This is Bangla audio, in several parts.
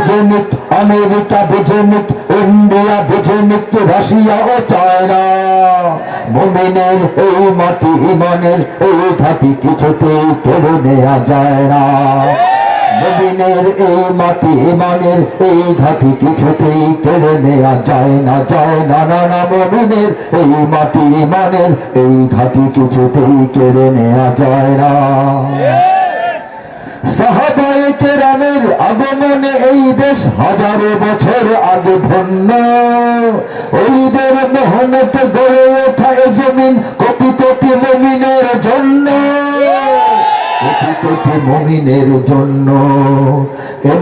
বুঝেনিক আমেরিকা বুঝেনিক ইন্ডিয়া বুঝেনিক রাশিয়া ও চায়না। মুমিনের এই মাটি, ইমানের এই ঘাটি কিছুতেই কেড়ে নেওয়া যায় না। মুমিনের এই মাটি, ইমানের এই ঘাটি কিছুতেই কেড়ে নেওয়া যায় না যায় না না না, মুমিনের এই মাটি, ইমানের এই ঘাটি কিছুতেই কেড়ে নেওয়া যায় না। সাহাবায়ে আগমনে এই দেশ হাজারো বছর আগে ধন্য। ওইদের মেহনত গড়ে ওঠা এ জমিন কোটি কোটি মুমিনের জন্য।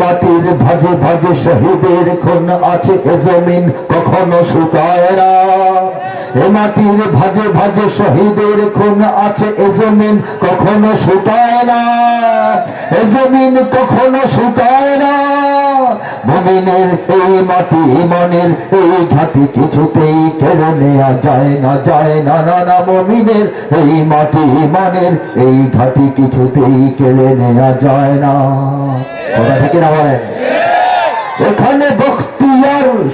মাটির ভাজে ভাজে শহীদের খুন আছে এ জমিন কখনো না। মাটির ভাজে ভাজে শহীদের খুন আছে, এ জমিন কখনো শুকায় না। এ জমিন কখনো শুকায় না। মুমিনের এই মাটি ইমানের এই ঘাটি কিছুতেই কেড়ে নেওয়া যায় না যায় না না না। মুমিনের এই মাটি ইমানের এই ঘাটি কিছুতেই কেড়ে নেওয়া যায় না। কথা থেকে না বলেন? এখানে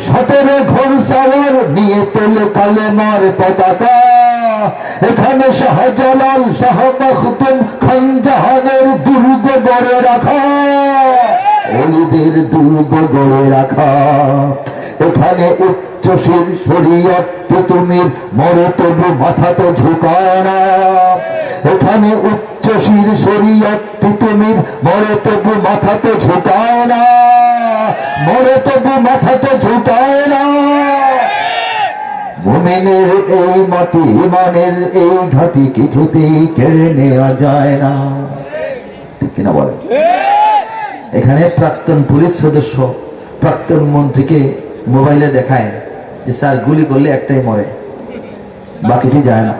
সতেরো ঘোর সাওয়ার নিয়ে তোলে কালেমার পতাকা। এখানে শাহজালাল, শাহ মখদুম খান জাহানের দুর্গ গড়ে রাখা। অলিদের দুর্গ গড়ে রাখা। এখানে উচ্চশীল শরীয়ত তুমির মরে তবু মাথা তো ঝুঁকায় না এখানে উচ্চশীল শরীয়ত তুমির মরে তবু মাথা তো ঝুঁকায় না মরে তবু মাথা তো ঝুঁকায় না। মুমিনের এই মাটি, ইমানের এই ঘাটি কিছুতেই কেড়ে নেওয়া যায় না। ঠিক কিনা বলেন এখানে প্রাক্তন পুলিশ সদস্য, প্রাক্তন মন্ত্রীকে মোবাইলে দেখায় যে, স্যার, গুলি করলে একটাই মরে, বাকিটি যায় না।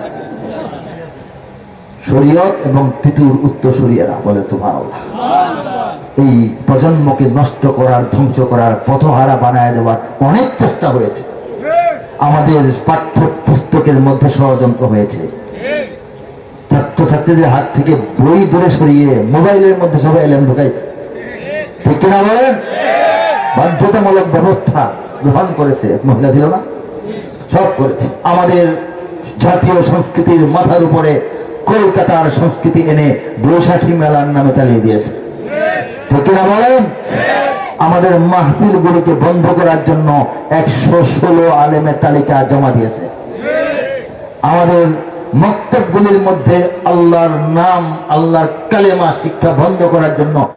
শরীয়ত এবং তিতুর উত্তর শরিয়ারা বলে সুভান এই প্রজন্মকে নষ্ট করার, ধ্বংস করার পথহারা বানায় দেওয়ার অনেক চেষ্টা হয়েছে। আমাদের পাঠ্য পুস্তকের মধ্যে ষড়যন্ত্র হয়েছে। ছাত্রছাত্রীদের হাত থেকে বই দূরে সরিয়ে মোবাইলের মধ্যে সবাই এলেম ঢুকাইছে। ঠিক কিনা বলেন? বাধ্যতামূলক ব্যবস্থা গ্রহণ করেছে মহিলা ছিল না? সব করেছে। আমাদের জাতীয় সংস্কৃতির মাথার উপরে কলকাতার সংস্কৃতি এনে বৈশাখী মেলার নামে চালিয়ে দিয়েছে। কিনা বলেন? আমাদের মাহফিল গুলোকে বন্ধ করার জন্য একশো ষোলো আলেমের তালিকা জমা দিয়েছে। আমাদের মক্তবগুলির মধ্যে আল্লাহর নাম, আল্লাহর কালেমা শিক্ষা বন্ধ করার জন্য